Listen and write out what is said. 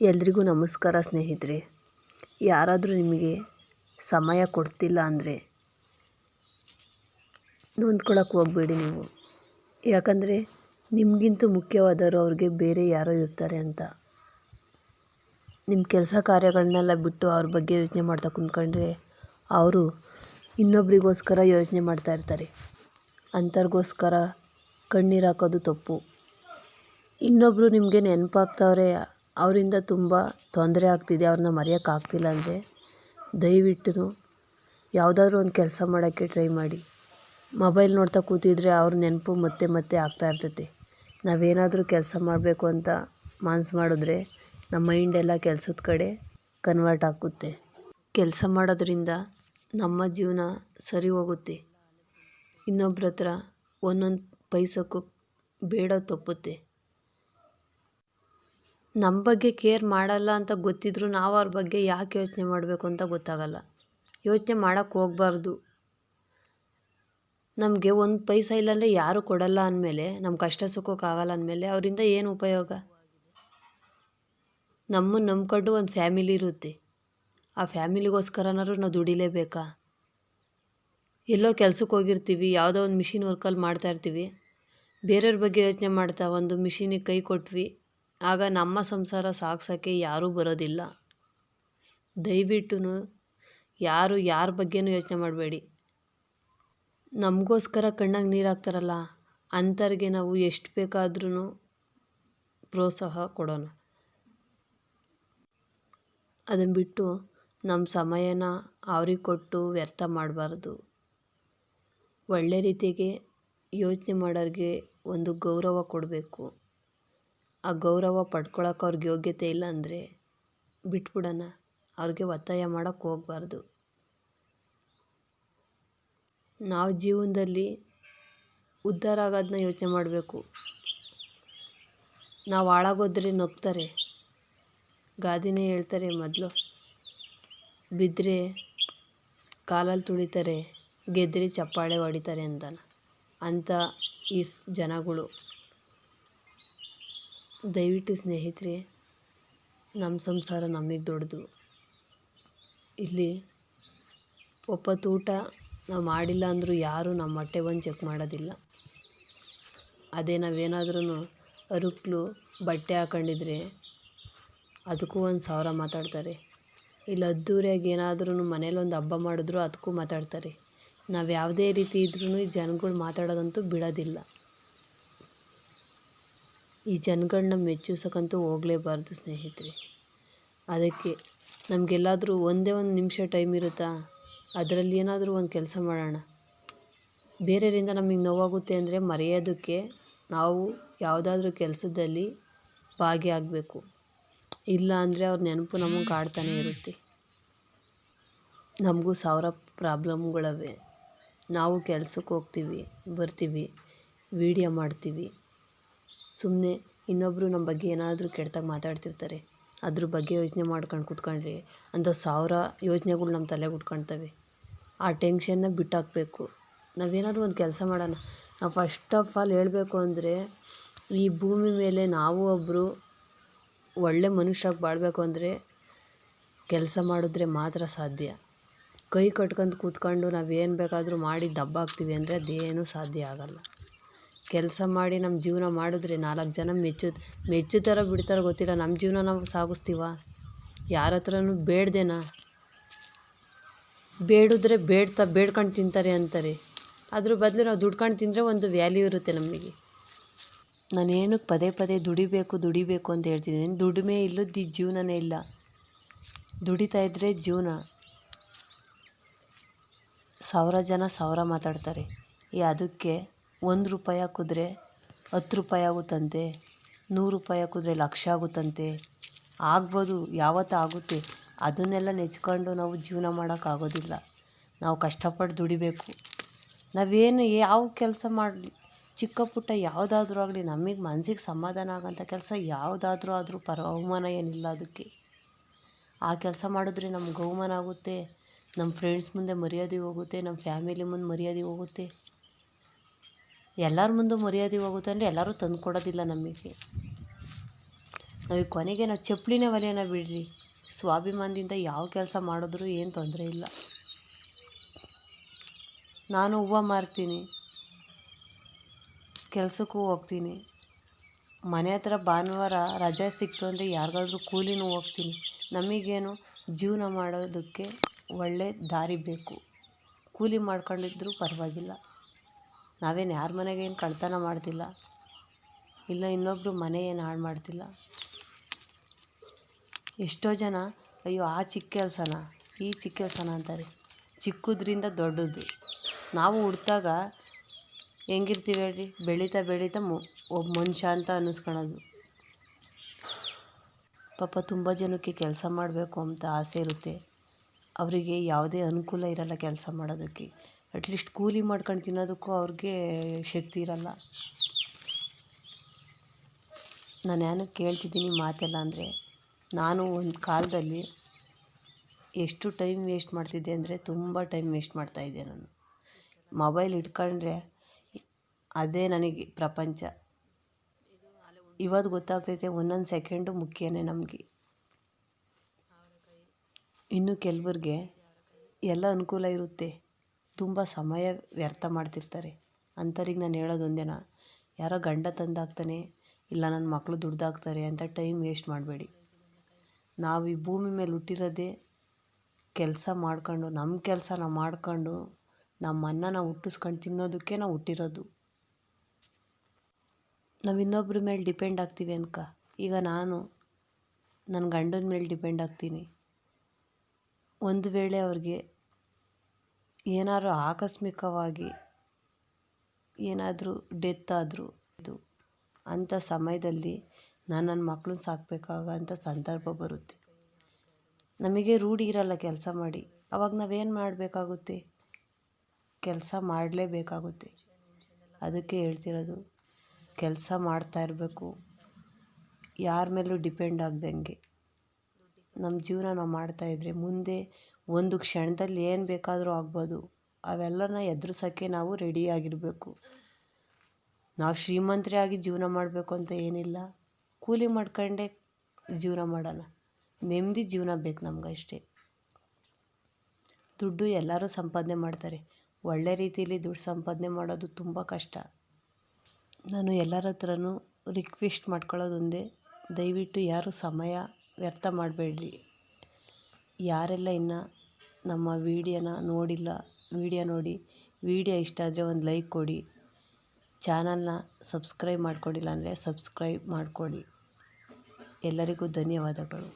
ಎಲ್ರಿಗೂ ನಮಸ್ಕಾರ ಸ್ನೇಹಿತರೆ. ಯಾರಾದರೂ ನಿಮಗೆ ಸಮಯ ಕೊಡ್ತಿಲ್ಲ ಅಂದರೆ ನೊಂದ್ಕೊಳಕ್ಕೆ ಹೋಗಬೇಡಿ ನೀವು. ಯಾಕಂದರೆ ನಿಮಗಿಂತೂ ಮುಖ್ಯವಾದವರು ಅವ್ರಿಗೆ ಬೇರೆ ಯಾರೋ ಇರ್ತಾರೆ ಅಂತ. ನಿಮ್ಮ ಕೆಲಸ ಕಾರ್ಯಗಳನ್ನೆಲ್ಲ ಬಿಟ್ಟು ಅವ್ರ ಬಗ್ಗೆ ಯೋಚನೆ ಮಾಡ್ತಾ ಕುಂತ್ಕೊಂಡ್ರೆ ಅವರು ಇನ್ನೊಬ್ರಿಗೋಸ್ಕರ ಯೋಚನೆ ಮಾಡ್ತಾ ಇರ್ತಾರೆ. ಅಂಥವ್ರಿಗೋಸ್ಕರ ಕಣ್ಣೀರು ಹಾಕೋದು ತಪ್ಪು. ಇನ್ನೊಬ್ಬರು ನಿಮಗೆ ನೆನಪಾಗ್ತವ್ರೆ ಅವರಿಂದ ತುಂಬ ತೊಂದರೆ ಆಗ್ತಿದೆ, ಅವ್ರನ್ನ ಮರೆಯೋಕ್ಕಾಗ್ತಿಲ್ಲ ಅಂದರೆ ದಯವಿಟ್ಟು ಯಾವುದಾದ್ರೂ ಒಂದು ಕೆಲಸ ಮಾಡೋಕ್ಕೆ ಟ್ರೈ ಮಾಡಿ. ಮೊಬೈಲ್ ನೋಡ್ತಾ ಕೂತಿದ್ರೆ ಅವ್ರ ನೆನಪು ಮತ್ತೆ ಮತ್ತೆ ಆಗ್ತಾ ಇರ್ತೈತೆ. ನಾವೇನಾದರೂ ಕೆಲಸ ಮಾಡಬೇಕು ಅಂತ ಮನ್ಸು ಮಾಡಿದ್ರೆ ನಮ್ಮ ಮೈಂಡ್ ಎಲ್ಲ ಕೆಲಸದ ಕಡೆ ಕನ್ವರ್ಟ್ ಆಗುತ್ತೆ. ಕೆಲಸ ಮಾಡೋದ್ರಿಂದ ನಮ್ಮ ಜೀವನ ಸರಿ ಹೋಗುತ್ತೆ. ಇನ್ನೊಬ್ರ ಹತ್ರ ಒಂದೊಂದು ಪೈಸಕ್ಕೂ ಬೇಡ ತಪ್ಪುತ್ತೆ. ನಮ್ಮ ಬಗ್ಗೆ ಕೇರ್ ಮಾಡಲ್ಲ ಅಂತ ಗೊತ್ತಿದ್ರೂ ನಾವು ಅವ್ರ ಬಗ್ಗೆ ಯಾಕೆ ಯೋಚನೆ ಮಾಡಬೇಕು ಅಂತ ಗೊತ್ತಾಗಲ್ಲ. ಯೋಚನೆ ಮಾಡೋಕ್ಕೆ ಹೋಗಬಾರ್ದು. ನಮಗೆ ಒಂದು ಪೈಸಾ ಇಲ್ಲಾಂದರೆ ಯಾರೂ ಕೊಡಲ್ಲ ಅಂದಮೇಲೆ ನಮ್ಮ ಕಷ್ಟ ಸುಖಕ್ಕಾಗಲ್ಲ ಅಂದಮೇಲೆ ಅವರಿಂದ ಏನು ಉಪಯೋಗ? ನಮ್ಮನ್ನು ನಂಬ್ಕೊಂಡು ಒಂದು ಫ್ಯಾಮಿಲಿ ಇರುತ್ತೆ. ಆ ಫ್ಯಾಮಿಲಿಗೋಸ್ಕರನಾದ್ರೂ ನಾವು ದುಡಿಲೇಬೇಕಾ? ಎಲ್ಲೋ ಕೆಲ್ಸಕ್ಕೆ ಹೋಗಿರ್ತೀವಿ, ಯಾವುದೋ ಒಂದು ಮಿಷಿನ್ ವರ್ಕಲ್ಲಿ ಮಾಡ್ತಾಯಿರ್ತೀವಿ ಬೇರೆಯವ್ರ ಬಗ್ಗೆ ಯೋಚನೆ ಮಾಡ್ತಾ, ಒಂದು ಮಿಷಿನಿಗೆ ಕೈ ಕೊಟ್ವಿ. ಆಗ ನಮ್ಮ ಸಂಸಾರ ಸಾಗ್ಸೋಕ್ಕೆ ಯಾರೂ ಬರೋದಿಲ್ಲ. ದಯವಿಟ್ಟು ಯಾರು ಯಾರ ಬಗ್ಗೆನೂ ಯೋಚನೆ ಮಾಡಬೇಡಿ. ನಮಗೋಸ್ಕರ ಕಣ್ಣಾಗ ನೀರು ಹಾಕ್ತಾರಲ್ಲ ಅಂಥವ್ರಿಗೆ ನಾವು ಎಷ್ಟು ಬೇಕಾದ್ರೂ ಪ್ರೋತ್ಸಾಹ ಕೊಡೋಣ. ಅದನ್ನು ಬಿಟ್ಟು ನಮ್ಮ ಸಮಯನ ಅವ್ರಿಗೆ ಕೊಟ್ಟು ವ್ಯರ್ಥ ಮಾಡಬಾರ್ದು. ಒಳ್ಳೆ ರೀತಿಗೆ ಯೋಚನೆ ಮಾಡೋರಿಗೆ ಒಂದು ಗೌರವ ಕೊಡಬೇಕು. ಆ ಗೌರವ ಪಡ್ಕೊಳಕ್ಕೆ ಅವ್ರಿಗೆ ಯೋಗ್ಯತೆ ಇಲ್ಲ ಅಂದರೆ ಬಿಟ್ಬಿಡೋಣ. ಅವ್ರಿಗೆ ಒತ್ತಾಯ ಮಾಡೋಕ್ಕೆ ಹೋಗ್ಬಾರ್ದು. ನಾವು ಜೀವನದಲ್ಲಿ ಉದ್ಧಾರ ಆಗೋದನ್ನ ಯೋಚನೆ ಮಾಡಬೇಕು. ನಾವು ಹಾಳಾಗೋದ್ರೆ ನಗ್ತಾರೆ. ಗಾದೆನೇ ಹೇಳ್ತಾರೆ ಮೊದಲು ಬಿದ್ದರೆ ಕಾಲಲ್ಲಿ ತುಳಿತಾರೆ ಗೆದ್ದರೆ ಚಪ್ಪಾಳೆ ಹೊಡಿತಾರೆ ಅಂತ ಅಂಥ ಈ ಜನಗಳು. ದಯವಿಟ್ಟು ಸ್ನೇಹಿತರೆ, ನಮ್ಮ ಸಂಸಾರ ನಮಗೆ ದೊಡ್ಡದು. ಇಲ್ಲಿ ಒಪ್ಪ ತೂಟ ನಾವು ಮಾಡಿಲ್ಲ ಅಂದರೂ ಯಾರೂ ನಮ್ಮ ಹೊಟ್ಟೆ ಬಂದು ಚೆಕ್ ಮಾಡೋದಿಲ್ಲ. ಅದೇ ನಾವೇನಾದ್ರೂ ಅರುಕ್ಲು, ಬಟ್ಟೆ ಹಾಕೊಂಡಿದ್ರೆ ಅದಕ್ಕೂ ಒಂದು ಸಾವಿರ ಮಾತಾಡ್ತಾರೆ. ಇಲ್ಲ ಅದ್ದೂರಿಯಾಗಿ ಏನಾದ್ರೂ ಮನೇಲೊಂದು ಹಬ್ಬ ಮಾಡಿದ್ರು ಅದಕ್ಕೂ ಮಾತಾಡ್ತಾರೆ. ನಾವು ಯಾವುದೇ ರೀತಿ ಇದ್ರೂ ಈ ಜನಗಳು ಮಾತಾಡೋದಂತೂ ಬಿಡೋದಿಲ್ಲ. ಈ ಜನಗಳನ್ನ ಮೆಚ್ಚಿಸೋಕ್ಕಂತೂ ಹೋಗ್ಲೇಬಾರ್ದು ಸ್ನೇಹಿತರೆ. ಅದಕ್ಕೆ ನಮಗೆಲ್ಲಾದರೂ ಒಂದೇ ಒಂದು ನಿಮಿಷ ಟೈಮ್ ಇರುತ್ತಾ? ಅದರಲ್ಲಿ ಏನಾದರೂ ಒಂದು ಕೆಲಸ ಮಾಡೋಣ. ಬೇರೆಯವರಿಂದ ನಮಗೆ ನೋವಾಗುತ್ತೆ ಅಂದರೆ ಮರೆಯೋದಕ್ಕೆ ನಾವು ಯಾವುದಾದ್ರೂ ಕೆಲಸದಲ್ಲಿ ಭಾಗಿಯಾಗಬೇಕು. ಇಲ್ಲ ಅಂದರೆ ಅವ್ರ ನೆನಪು ನಮಗೆ ಕಾಡ್ತಾನೆ ಇರುತ್ತೆ. ನಮಗೂ ಸಾವಿರ ಪ್ರಾಬ್ಲಮ್ಗಳವೆ. ನಾವು ಕೆಲ್ಸಕ್ಕೆ ಹೋಗ್ತೀವಿ ಬರ್ತೀವಿ, ವೀಡಿಯೋ ಮಾಡ್ತೀವಿ. ಸುಮ್ಮನೆ ಇನ್ನೊಬ್ಬರು ನಮ್ಮ ಬಗ್ಗೆ ಏನಾದರೂ ಕೆಟ್ಟದಾಗಿ ಮಾತಾಡ್ತಿರ್ತಾರೆ. ಅದ್ರ ಬಗ್ಗೆ ಯೋಚನೆ ಮಾಡ್ಕೊಂಡು ಕೂತ್ಕೊಂಡ್ರೆ ಅಂಥ ಸಾವಿರ ಯೋಚನೆಗಳು ನಮ್ಮ ತಲೆಗೆ ಉಟ್ಕೊಳ್ತವೆ ಆ ಟೆನ್ಷನ್ನ ಬಿಟ್ಟಾಕಬೇಕು. ನಾವೇನಾದ್ರೂ ಒಂದು ಕೆಲಸ ಮಾಡೋಣ. ನಾವು ಫಸ್ಟ್ ಆಫ್ ಆಲ್ ಹೇಳಬೇಕು ಅಂದರೆ, ಈ ಭೂಮಿ ಮೇಲೆ ನಾವು ಒಬ್ಬರು ಒಳ್ಳೆ ಮನುಷ್ಯಾಗಿ ಬಾಳಬೇಕು ಅಂದರೆ ಕೆಲಸ ಮಾಡಿದ್ರೆ ಮಾತ್ರ ಸಾಧ್ಯ. ಕೈ ಕಟ್ಕೊಂಡು ಕೂತ್ಕೊಂಡು ನಾವೇನು ಬೇಕಾದರೂ ಮಾಡಿ ದಬ್ಬಾಕ್ತೀವಿ ಅಂದರೆ ಅದೇನೂ ಸಾಧ್ಯ ಆಗೋಲ್ಲ. ಕೆಲಸ ಮಾಡಿ ನಮ್ಮ ಜೀವನ ಮಾಡಿದ್ರೆ ನಾಲ್ಕು ಜನ ಮೆಚ್ಚು ಮೆಚ್ಚುತ್ತಾರೋ ಬಿಡ್ತಾರೋ ಗೊತ್ತಿಲ್ಲ. ನಮ್ಮ ಜೀವನ ನಾವು ಸಾಗಿಸ್ತೀವ? ಯಾರ ಹತ್ರನೂ ಬೇಡ್ದೇನಾ? ಬೇಡಿದ್ರೆ ಬೇಡ್ತಾ, ಬೇಡ್ಕೊಂಡು ತಿಂತಾರೆ ಅಂತಾರೆ. ಅದ್ರ ಬದಲು ನಾವು ದುಡ್ಕೊಂಡು ತಿಂದರೆ ಒಂದು ವ್ಯಾಲ್ಯೂ ಇರುತ್ತೆ ನಮಗೆ ನಾನೇನು ಪದೇ ಪದೇ ದುಡಿಬೇಕು ದುಡಿಬೇಕು ಅಂತ ಹೇಳ್ತಿದ್ದೀನಿ. ದುಡಿಮೆ ಇಲ್ಲದ ಜೀವನನೇ ಇಲ್ಲ. ದುಡಿತಾ ಇದ್ದರೆ ಜೀವನ. ಸಾವಿರ ಜನ ಸಾವಿರ ಮಾತಾಡ್ತಾರೆ. ಈ ಅದಕ್ಕೆ ಒಂದು ರೂಪಾಯಿ ಹಾಕಿದ್ರೆ ಹತ್ತು ರೂಪಾಯಿ ಆಗುತ್ತಂತೆ, ನೂರು ರೂಪಾಯಿ ಹಾಕಿದ್ರೆ ಲಕ್ಷ ಆಗುತ್ತಂತೆ. ಆಗ್ಬೋದು, ಯಾವತ್ತು ಆಗುತ್ತೆ. ಅದನ್ನೆಲ್ಲ ನೆಚ್ಕೊಂಡು ನಾವು ಜೀವನ ಮಾಡೋಕ್ಕಾಗೋದಿಲ್ಲ ನಾವು ಕಷ್ಟಪಟ್ಟು ದುಡಿಬೇಕು. ನಾವೇನು ಯಾವ ಕೆಲಸ ಮಾಡಲಿ, ಚಿಕ್ಕ ಪುಟ್ಟ ಯಾವುದಾದ್ರೂ ಆಗಲಿ, ನಮಗೆ ಮನ್ಸಿಗೆ ಸಮಾಧಾನ ಆಗೋಂಥ ಕೆಲಸ ಯಾವುದಾದ್ರೂ ಆದರೂ ಪರ ಅವಮಾನ ಏನಿಲ್ಲ ಅದಕ್ಕೆ. ಆ ಕೆಲಸ ಮಾಡಿದ್ರೆ ನಮ್ಗೆ ಅವಮಾನ ಆಗುತ್ತೆ ನಮ್ಮ ಫ್ರೆಂಡ್ಸ್ ಮುಂದೆ ಮರ್ಯಾದೆ ಹೋಗುತ್ತೆ ನಮ್ಮ ಫ್ಯಾಮಿಲಿ ಮುಂದೆ ಮರ್ಯಾದೆ ಹೋಗುತ್ತೆ. ಎಲ್ಲರ ಮುಂದೆ ಮರ್ಯಾದೆ ಹೋಗುತ್ತೆ ಅಂದರೆ ಎಲ್ಲರೂ ತಂದು ಕೊಡೋದಿಲ್ಲ ನಮಗೆ. ನಾವು ಕೊನೆಗೆ ನಾವು ಚಪ್ಪಲಿನೇ ಒಲೆಯೋಣ ಬಿಡ್ರಿ. ಸ್ವಾಭಿಮಾನದಿಂದ ಯಾವ ಕೆಲಸ ಮಾಡಿದ್ರೂ ಏನು ತೊಂದರೆ ಇಲ್ಲ. ನಾನು ಹೂವು ಮಾರ್ತೀನಿ. ಕೆಲಸಕ್ಕೂ ಹೋಗ್ತೀನಿ. ಮನೆ ಹತ್ರ ಭಾನುವಾರ ರಜೆ ಸಿಕ್ತು ಅಂದರೆ ಯಾರಿಗಾದ್ರೂ ಕೂಲಿನೂ ಹೋಗ್ತೀನಿ. ನಮಗೇನು ಜೀವನ ಮಾಡೋದಕ್ಕೆ ಒಳ್ಳೆ ದಾರಿ ಬೇಕು. ಕೂಲಿ ಮಾಡ್ಕೊಂಡಿದ್ರೂ ಪರವಾಗಿಲ್ಲ. ನಾವೇನು ಯಾರ ಮನೆಗೆ ಏನು ಕಳ್ತನ ಮಾಡ್ತಿಲ್ಲ. ಇಲ್ಲ ಇನ್ನೊಬ್ಬರು ಮನೆ ಏನು ಹಾಳು ಮಾಡ್ತಿಲ್ಲ. ಎಷ್ಟೋ ಜನ, ಅಯ್ಯೋ ಆ ಚಿಕ್ಕ ಕೆಲಸನ, ಈ ಚಿಕ್ಕ ಕೆಲಸನ ಅಂತಾರೆ. ಚಿಕ್ಕದ್ರಿಂದ ದೊಡ್ಡದು. ನಾವು ಹುಡ್ತಾಗ ಹೆಂಗಿರ್ತೀವಿ ಹೇಳ್ರಿ? ಬೆಳೀತಾ ಬೆಳೀತಾ ಮು ಒಬ್ಬ ಮನುಷ್ಯ ಅಂತ ಅನ್ನಿಸ್ಕೊಳೋದು ಪಾಪ ತುಂಬ ಜನಕ್ಕೆ ಕೆಲಸ ಮಾಡಬೇಕು ಅಂತ ಆಸೆ ಇರುತ್ತೆ. ಅವರಿಗೆ ಯಾವುದೇ ಅನುಕೂಲ ಇರಲ್ಲ ಕೆಲಸ ಮಾಡೋದಕ್ಕೆ. ಅಟ್ಲೀಸ್ಟ್ ಕೂಲಿ ಮಾಡ್ಕೊಂಡು ತಿನ್ನೋದಕ್ಕೂ ಅವ್ರಿಗೆ ಶಕ್ತಿ ಇರಲ್ಲ. ನಾನು ಏನಕ್ಕೆ ಕೇಳ್ತಿದ್ದೀನಿ ಮಾತೆಲ್ಲ ಅಂದರೆ, ನಾನು ಒಂದು ಕಾಲದಲ್ಲಿ ಎಷ್ಟು ಟೈಮ್ ವೇಸ್ಟ್ ಮಾಡ್ತಿದ್ದೆ ಅಂದರೆ ತುಂಬ ಟೈಮ್ ವೇಸ್ಟ್ ಮಾಡ್ತಾಯಿದ್ದೆ ನಾನು. ಮೊಬೈಲ್ ಇಟ್ಕೊಂಡ್ರೆ ಅದೇ ನನಗೆ ಪ್ರಪಂಚ. ಇವತ್ತು ಗೊತ್ತಾಗ್ತೈತೆ ಒಂದೊಂದು ಸೆಕೆಂಡು ಮುಖ್ಯನೇ ನಮಗೆ. ಇನ್ನು ಕೆಲವ್ರಿಗೆ ಎಲ್ಲ ಅನುಕೂಲ ಇರುತ್ತೆ. ತುಂಬ ಸಮಯ ವ್ಯರ್ಥ ಮಾಡ್ತಿರ್ತಾರೆ. ಅಂಥವ್ರಿಗೆ ನಾನು ಹೇಳೋದು ಒಂದೇನ ಯಾರೋ ಗಂಡ ತಂದಾಗ್ತಾನೆ, ಇಲ್ಲ ನನ್ನ ಮಕ್ಕಳು ದುಡ್ದಾಕ್ತಾರೆ ಅಂತ ಟೈಮ್ ವೇಸ್ಟ್ ಮಾಡಬೇಡಿ. ನಾವು ಈ ಭೂಮಿ ಮೇಲೆ ಹುಟ್ಟಿರೋದೇ ಕೆಲಸ ಮಾಡ್ಕೊಂಡು ನಮ್ಮ ಕೆಲಸ ನಾವು ಮಾಡ್ಕೊಂಡು ನಮ್ಮ ನಾವು ಹುಟ್ಟಿಸ್ಕೊಂಡು ತಿನ್ನೋದಕ್ಕೆ ನಾವು ಹುಟ್ಟಿರೋದು. ನಾವು ಇನ್ನೊಬ್ರ ಮೇಲೆ ಡಿಪೆಂಡ್ ಆಗ್ತೀವಿ ಅನ್ಕ. ಈಗ ನಾನು ನನ್ನ ಗಂಡನ ಮೇಲೆ ಡಿಪೆಂಡ್ ಆಗ್ತೀನಿ. ಒಂದು ವೇಳೆ ಅವ್ರಿಗೆ ಏನಾದ್ರು ಆಕಸ್ಮಿಕವಾಗಿ ಏನಾದರೂ ಡೆತ್ ಆದರೂ ಇದು ಅಂಥ ಸಮಯದಲ್ಲಿ ನಾನು ನನ್ನ ಮಕ್ಳನ್ನ ಸಾಕಬೇಕಾಗಂಥ ಸಂದರ್ಭ ಬರುತ್ತೆ. ನಮಗೆ ರೂಢಿ ಇರಲ್ಲ ಕೆಲಸ ಮಾಡಿ. ಅವಾಗ ನಾವೇನು ಮಾಡಬೇಕಾಗುತ್ತೆ? ಕೆಲಸ ಮಾಡಲೇಬೇಕಾಗುತ್ತೆ. ಅದಕ್ಕೆ ಹೇಳ್ತಿರೋದು, ಕೆಲಸ ಮಾಡ್ತಾ ಇರಬೇಕು. ಯಾರ ಮೇಲೂ ಡಿಪೆಂಡ್ ಆಗ್ದಂಗೆ. ನಮ್ಮ ಜೀವನ ನಾವು ಮಾಡ್ತಾಯಿದ್ರೆ ಮುಂದೆ ಒಂದು ಕ್ಷಣದಲ್ಲಿ ಏನು ಬೇಕಾದರೂ ಆಗ್ಬೋದು. ಅವೆಲ್ಲನ ಎದುರಿಸೋಕ್ಕೆ ನಾವು ರೆಡಿಯಾಗಿರಬೇಕು ನಾವು ಶ್ರೀಮಂತರೇ ಆಗಿ ಜೀವನ ಮಾಡಬೇಕು ಅಂತ ಏನಿಲ್ಲ. ಕೂಲಿ ಮಾಡ್ಕೊಂಡೇ ಜೀವನ ಮಾಡೋಣ. ನೆಮ್ಮದಿ ಜೀವನ ಬೇಕು ನಮ್ಗೆ ಅಷ್ಟೇ. ದುಡ್ಡು ಎಲ್ಲರೂ ಸಂಪಾದನೆ ಮಾಡ್ತಾರೆ. ಒಳ್ಳೆ ರೀತಿಯಲ್ಲಿ ದುಡ್ಡು ಸಂಪಾದನೆ ಮಾಡೋದು ತುಂಬ ಕಷ್ಟ. ನಾನು ಎಲ್ಲರ ಹತ್ರನೂ ರಿಕ್ವೆಸ್ಟ್ ಮಾಡ್ಕೊಳ್ಳೋದೊಂದೇ. ದಯವಿಟ್ಟು ಯಾರೂ ಸಮಯ ವ್ಯರ್ಥ ಮಾಡಬೇಡ್ರಿ. ಯಾರೆಲ್ಲ ಇನ್ನು ನಮ್ಮ ವೀಡಿಯೋನ ನೋಡಿಲ್ಲ, ವೀಡಿಯೋ ನೋಡಿ, ವೀಡಿಯೋ ಇಷ್ಟ ಆದರೆ ಒಂದು ಲೈಕ್ ಕೊಡಿ. ಚಾನಲ್ನ ಸಬ್ಸ್ಕ್ರೈಬ್ ಮಾಡ್ಕೊಂಡಿಲ್ಲ ಅಂದರೆ ಸಬ್ಸ್ಕ್ರೈಬ್ ಮಾಡಿಕೊಳ್ಳಿ ಎಲ್ಲರಿಗೂ ಧನ್ಯವಾದಗಳು.